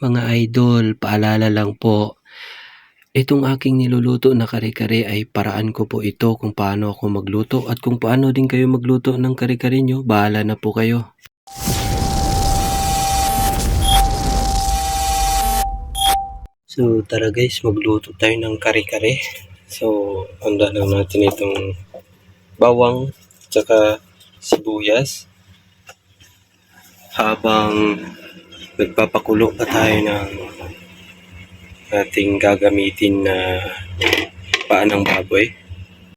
Mga idol, paalala lang po, itong aking niluluto na kare-kare ay paraan ko po ito kung paano ako magluto at kung paano din kayo magluto ng kare-kare nyo, bahala na po kayo. So tara guys, magluto tayo ng kare-kare. So, handa lang natin itong bawang, tsaka sibuyas. Habang nagpapakulo pa tayo ng ating gagamitin na paa ng baboy.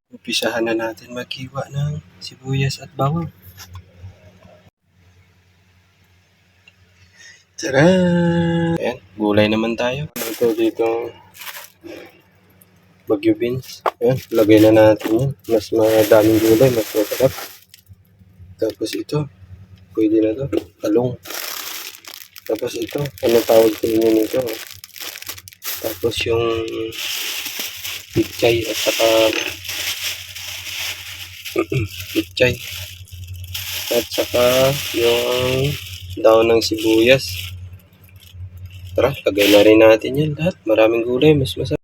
Umpisahan na natin maghiwa ng sibuyas at bawang. Tara! Ayan, gulay naman tayo. Ito dito bagyo beans. Ayan, lagay na natin yan. Mas madaming gulay, mas masarap. Tapos ito, pwede na to. Talong. Tapos ito, ano tawag ko ninyo nito? Tapos yung pichay at saka pichay. At saka yung daon ng sibuyas. Tara, lagay na rin natin yan lahat. Maraming gulay, mas masarap.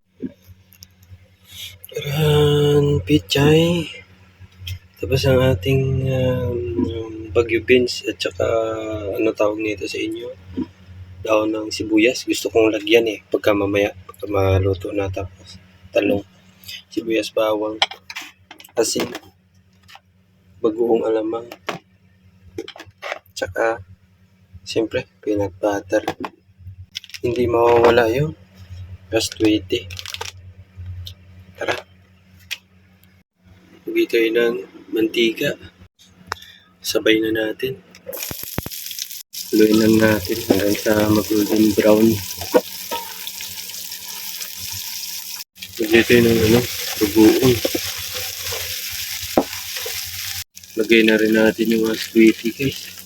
Ayan, pichay. Tapos ang ating um, bagyo beans at saka ano tawag nito sa inyo? Daon ng sibuyas. Gusto kong lagyan eh pagka mamaya, pagka maluto na tapos talong. Sibuyas bawang. Asin. Bagoong alamang. Tsaka siyempre peanut butter. Hindi mawawala yung rastwete. Tara. Lagay tayo ng mantika. Sabay na natin. Haluin natin hanggang sa mag-golden brown. Lagay tayo ng ano, bagoong. Lagay na rin natin yung mga sweetie guys.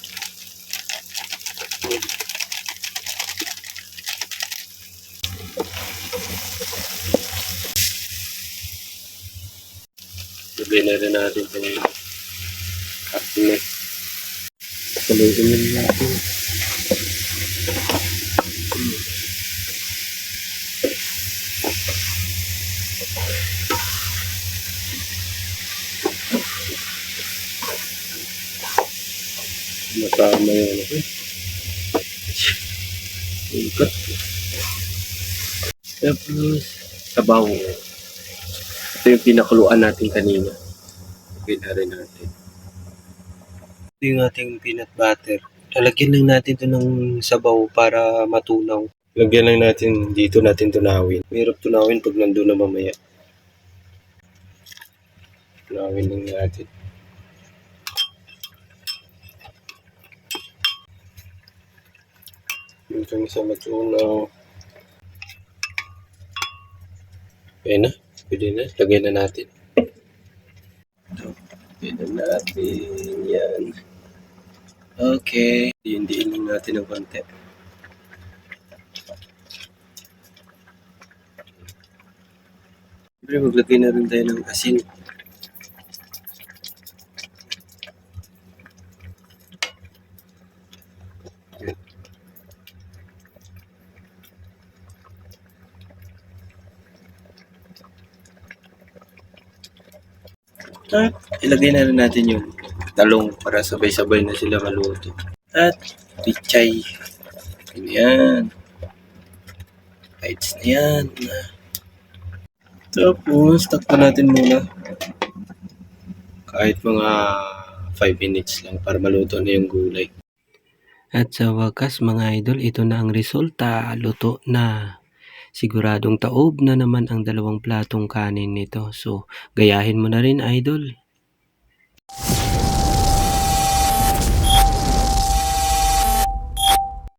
Lagay na rin natin itong karne. Salutin na rin natin. Masama ko. Ikat. Tapos, sabaw. Ito yung pinakuluan natin kanina. Lagyan na rin natin. Ito yung ating peanut butter. Lalagyan lang natin ito ng sabaw para matunaw. Lagyan lang natin dito natin tunawin. Mahirap tunawin pag nandun na mamaya. Tunawin lang natin. Dito sa matunaw. Ayan na. Pwede na. Lagyan na natin. Na natin. Yan. Okay. Diin-diin lang natin ng konti. Siyempre, maglagay na rin tayo ng asin. At ilagay na rin natin yung talong para sabay-sabay na sila maluto. At pichay. Ganyan. Lights na yan. Tapos, takpan natin muna. Kahit mga 5 minutes lang para maluto na yung gulay. At sa wakas mga idol, ito na ang resulta. Luto na. Siguradong taob na naman ang dalawang platong kanin nito. So, gayahin mo na rin idol.